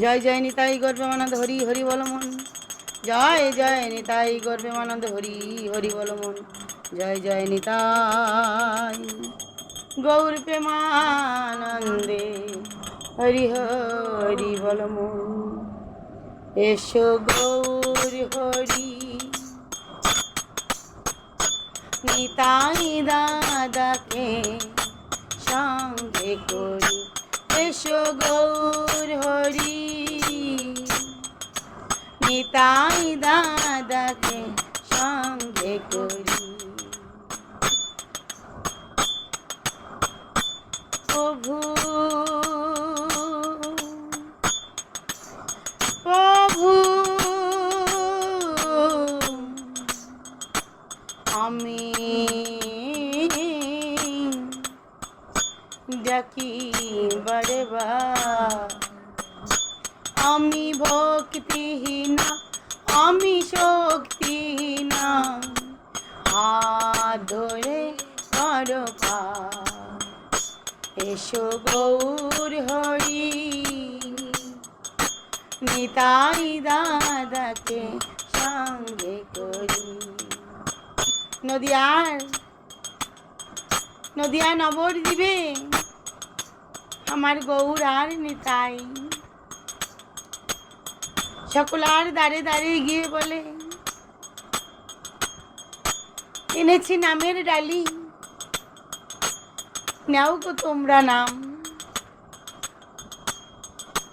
জয় জয় নিতাই গর্বে মানন্দ হরি হরি বল মন জয় জয় নিতাই গর্বে মানন্দ হরি হরি বল মন জয় জয় নিতাই গৌর প্রেমানন্দে, হরি হরি বল মন এসো গৌর হরি। নিতাই দাদাকে সঙ্গে করি। এসো গৌর হরি। নিতাই দাদাকে সঙ্গে করি। প্রভু প্রভু আমি ডাকি বারবা আমি ভক্তিহীনা আমি শক্তিহীনা ধরে করো এসো গৌর হরি নিতাই দাদাকে সঙ্গে করি নদিয়ার নদিয়া নবর দিবে আমার গৌর আর নিতাই সকলার দাঁড়ে দাঁড়িয়ে গিয়ে বলে এনেছি নামের ডালি নাও গো তোমরা নাম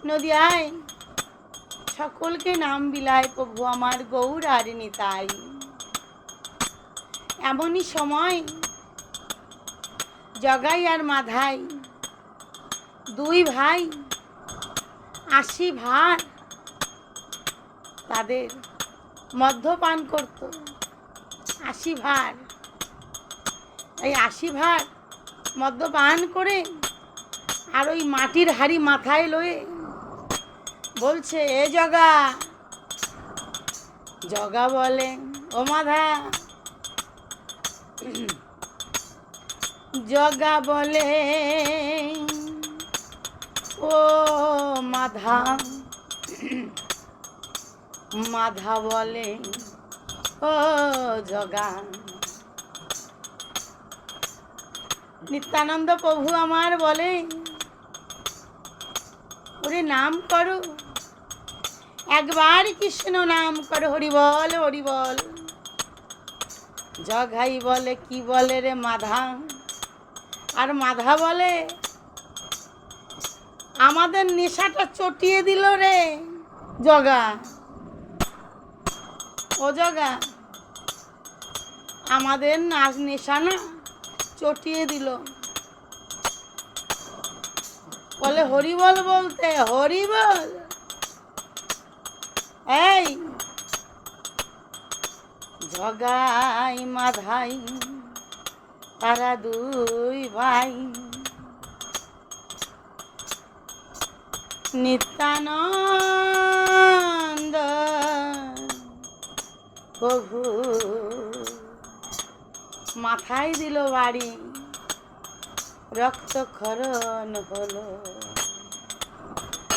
নদিয়ায় সকলকে নাম বিলায় প্রভু আমার গৌর আর নিতাই এমনই সময় জগাই আর মাধাই দুই ভাই, আশি ভার তাদের মদ্যপান করত। আশি ভার, এই আশি ভার মদ্যপান করে আর ওই মাটির হাড়ি মাথায় লয়ে বলছে, এ জগা জগা বলে, ও মাধা, জগা বলে ও মাধা। মাধা বলে, ও জগা নিত্যানন্দ প্রভু আমার বলে, ওরে নাম করো। একবার কৃষ্ণ নাম করো, হরি বল হরি বল। জগাই বলে, কি বলে রে মাধা? আর মাধা বলে আমাদের নেশাটা চটিয়ে দিল রে। জগা। ও জগা, আমাদের নাচ নেশা না চটিয়ে দিল। বলে হরিবল বলতে হরিবল এই, জগাই মাধাই, তারা দুই ভাই। নিত্যানন্দ। প্রভু, মাথায় দিল বাড়ি রক্তক্ষরণ হলো।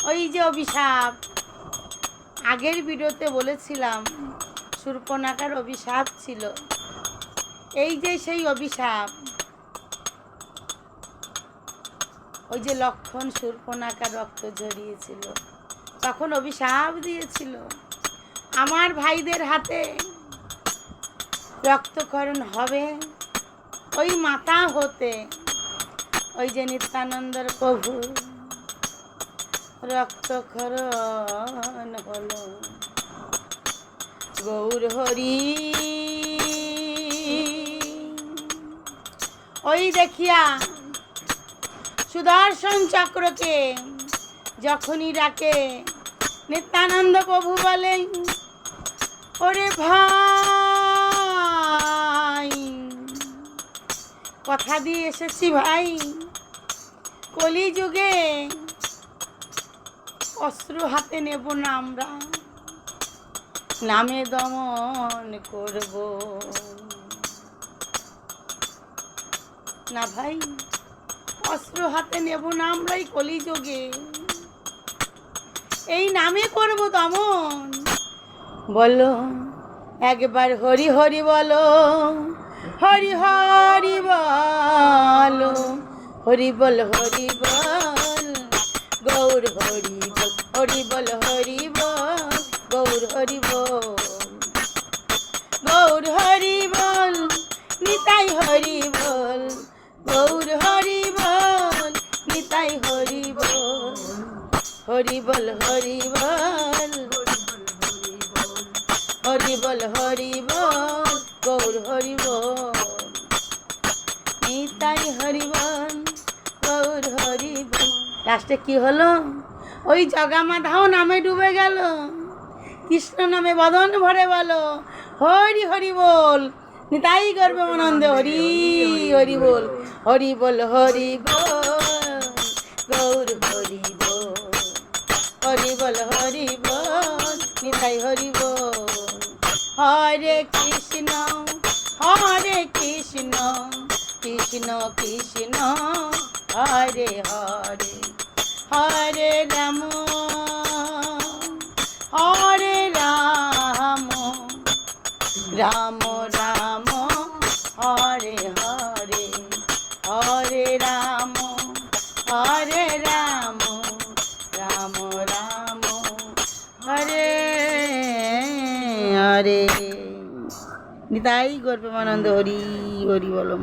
ওই যে অভিশাপ, আগের ভিডিওতে বলেছিলাম, সুর্পনাকার অভিশাপ ছিল। এই যে সেই অভিশাপ ওই যে লক্ষণ সুর্পনাকার রক্ত ঝরিয়েছিল। তখন অভিশাপ দিয়েছিল। আমার ভাইদের হাতে রক্তকরণ হবে। ওই মাতা হতে ওই যে নিত্যানন্দর প্রভু রক্তক্ষরণ হলো। গৌর হরি, ওই দেখিয়া সুদর্শন চক্রকে যখনই ডাকে, নিত্যানন্দ প্রভু বলেন, ওরে ভাই, কথা দিয়ে এসেছি ভাই, কলিযুগে অস্ত্র হাতে নেব না আমরা, নামে দমন করব। না ভাই অস্ত্র হাতে নেব না আমরাই কলিযুগে। এই নামে করব তমন বলো, একবার হরি হরি বলো, হরি হরি বলো, হরি বল হরি বল, গৌর হরি বল হরি বল হরি বল, গৌর হরি বল, গৌর হরি বল, নিতাই হরি বল। বল হরি বল। হরি বল হরি বল, গৌর হরি বল। নিতাই হরি বল, গৌর হরি বল। লাস্টে কি হলো? ওই জগামাধাও নামে ডুবে গেল। কৃষ্ণ নামে বদন ভরে বলো। হরি হরি বল। নিতাই গর্বে আনন্দ হরি হরি বল। হরি বল হরি বল, গৌর হরি বল। নিতাই হরিব। হরে কৃষ্ণ হরে কৃষ্ণ কৃষ্ণ কৃষ্ণ হরে হরে। হরে রাম। নিতাই গর্বে মানন্দ হরি হরি বলম